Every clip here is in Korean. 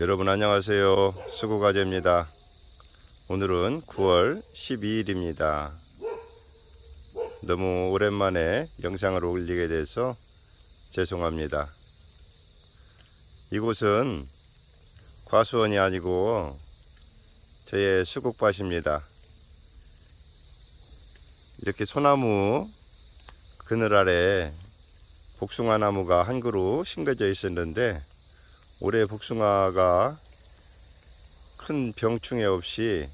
여러분 안녕하세요. 수고가재입니다. 오늘은 9월 12일입니다. 너무 오랜만에 영상을 올리게 돼서 죄송합니다. 이곳은 과수원이 아니고 저의 수국밭입니다. 이렇게 소나무 그늘 아래 복숭아 나무가 한 그루 심겨져 있었는데 올해 복숭아가 큰 병충해 없이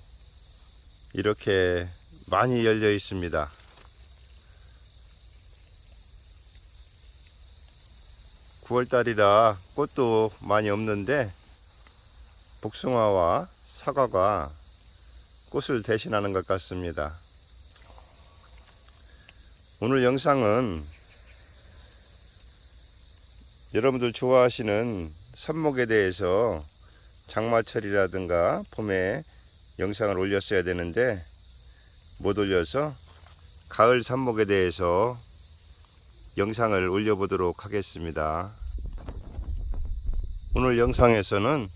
이렇게 많이 열려 있습니다. 구월 달이라 꽃도 많이 없는데 복숭아와 사과가 꽃을 대신하는 것 같습니다. 오늘 영상은 여러분들 좋아하시는 삽목에 대해서 장마철이라든가 봄에 영상을 올렸어야 되는데 못 올려서 가을 삽목에 대해서 영상을 올려보도록 하겠습니다. 오늘 영상에서는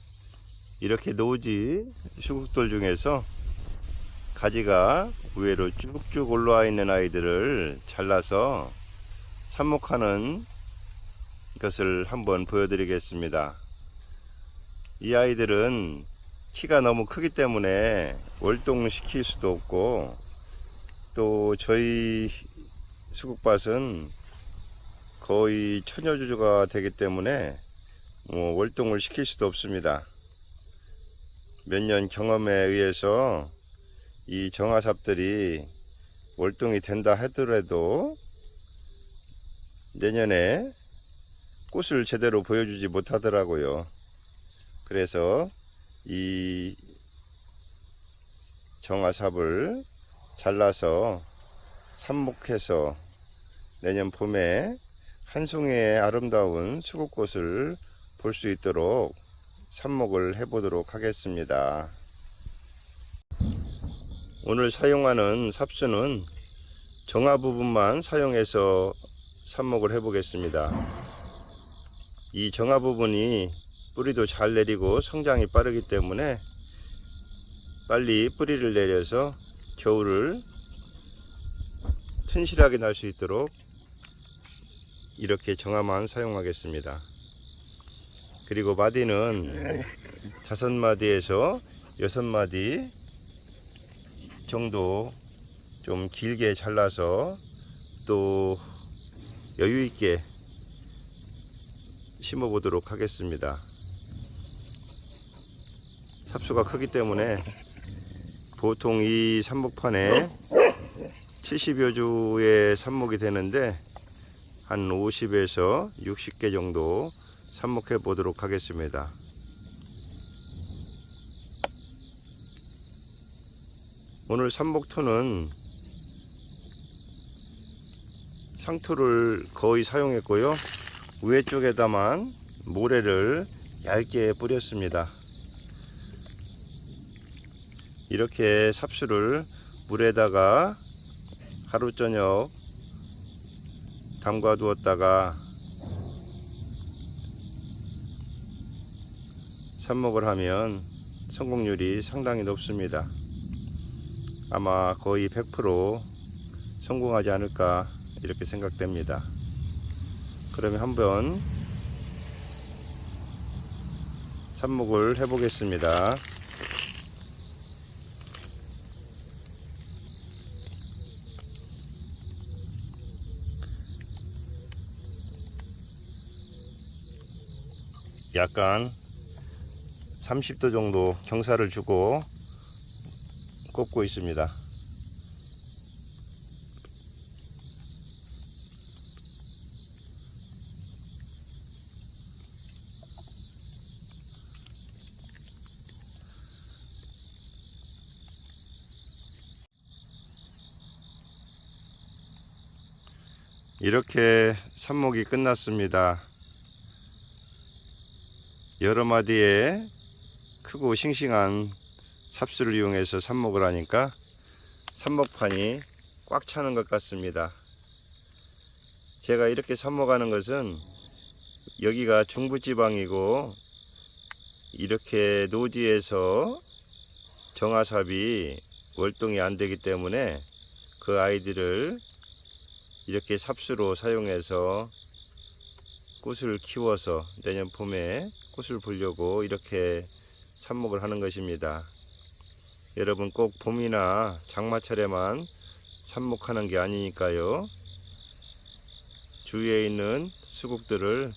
이렇게 노지 수국들 중에서 가지가 위로 쭉쭉 올라와 있는 아이들을 잘라서 삽목하는 것을 한번 보여드리겠습니다. 이 아이들은 키가 너무 크기 때문에 월동시킬 수도 없고 또 저희 수국밭은 거의 천여주주가 되기 때문에 뭐 월동을 시킬 수도 없습니다. 몇 년 경험에 의해서 이 정화삽들이 월동이 된다 하더라도 내년에 꽃을 제대로 보여주지 못하더라고요. 그래서 이 정화삽을 잘라서 삽목해서 내년 봄에 한 송이의 아름다운 수국꽃을 볼 수 있도록 삽목을 해보도록 하겠습니다. 오늘 사용하는 삽수는 정화 부분만 사용해서 삽목을 해보겠습니다. 이 정화 부분이 뿌리도 잘 내리고 성장이 빠르기 때문에 빨리 뿌리를 내려서 겨울을 튼실하게 날 수 있도록 이렇게 정화만 사용하겠습니다. 그리고 마디는 다섯 마디에서 여섯 마디 정도 좀 길게 잘라서 또 여유 있게 심어 보도록 하겠습니다. 삽수가 크기 때문에 보통 이 삽목판에 70여 주의 삽목이 되는데 한 50에서 60개 정도 삽목해 보도록 하겠습니다. 오늘 삽목토는 상토를 거의 사용했고요. 위에 쪽에다만 모래를 얇게 뿌렸습니다. 이렇게 삽수를 물에다가 하루 저녁 담가 두었다가 삽목을 하면 성공률이 상당히 높습니다. 아마 거의 100% 성공하지 않을까 이렇게 생각됩니다. 그러면 한번 삽목을 해 보겠습니다. 약간 30도 정도 경사를 주고 꽂고 있습니다. 이렇게 삽목이 끝났습니다. 여러 마디의 크고 싱싱한 삽수를 이용해서 삽목을 하니까 삽목판이 꽉 차는 것 같습니다. 제가 이렇게 삽목하는 것은 여기가 중부지방이고 이렇게 노지에서 정화삽이 월동이 안 되기 때문에 그 아이들을 이렇게 삽수로 사용해서 꽃을 키워서 내년 봄에 꽃을 보려고 이렇게 삽목을 하는 것입니다. 여러분 꼭 봄이나 장마철에만 삽목하는 게 아니니까요. 주위에 있는 수국들을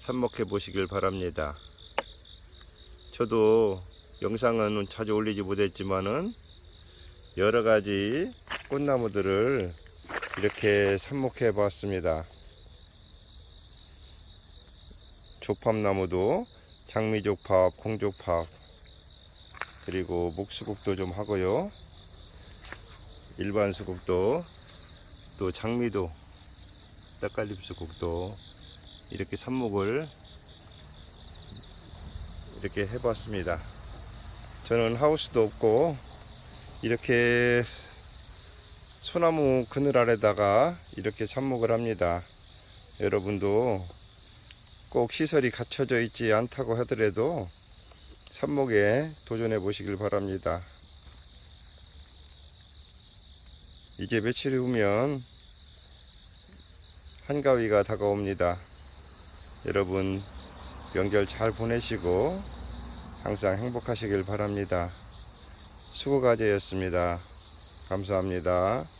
삽목해 보시길 바랍니다. 저도 영상은 자주 올리지 못했지만은 여러 가지 꽃나무들을 이렇게 삽목해 봤습니다. 조팝나무도 장미조팝, 공조팝, 그리고 목수국도 좀 하고요. 일반 수국도 또 장미도 떡갈립수국도 이렇게 삽목을 이렇게 해봤습니다. 저는 하우스도 없고 이렇게 소나무 그늘 아래다가 이렇게 삽목을 합니다. 여러분도 꼭 시설이 갖춰져 있지 않다고 하더라도 삽목에 도전해 보시길 바랍니다. 이제 며칠 후면 한가위가 다가옵니다. 여러분 명절 잘 보내시고 항상 행복하시길 바랍니다. 수고가제였습니다. 감사합니다.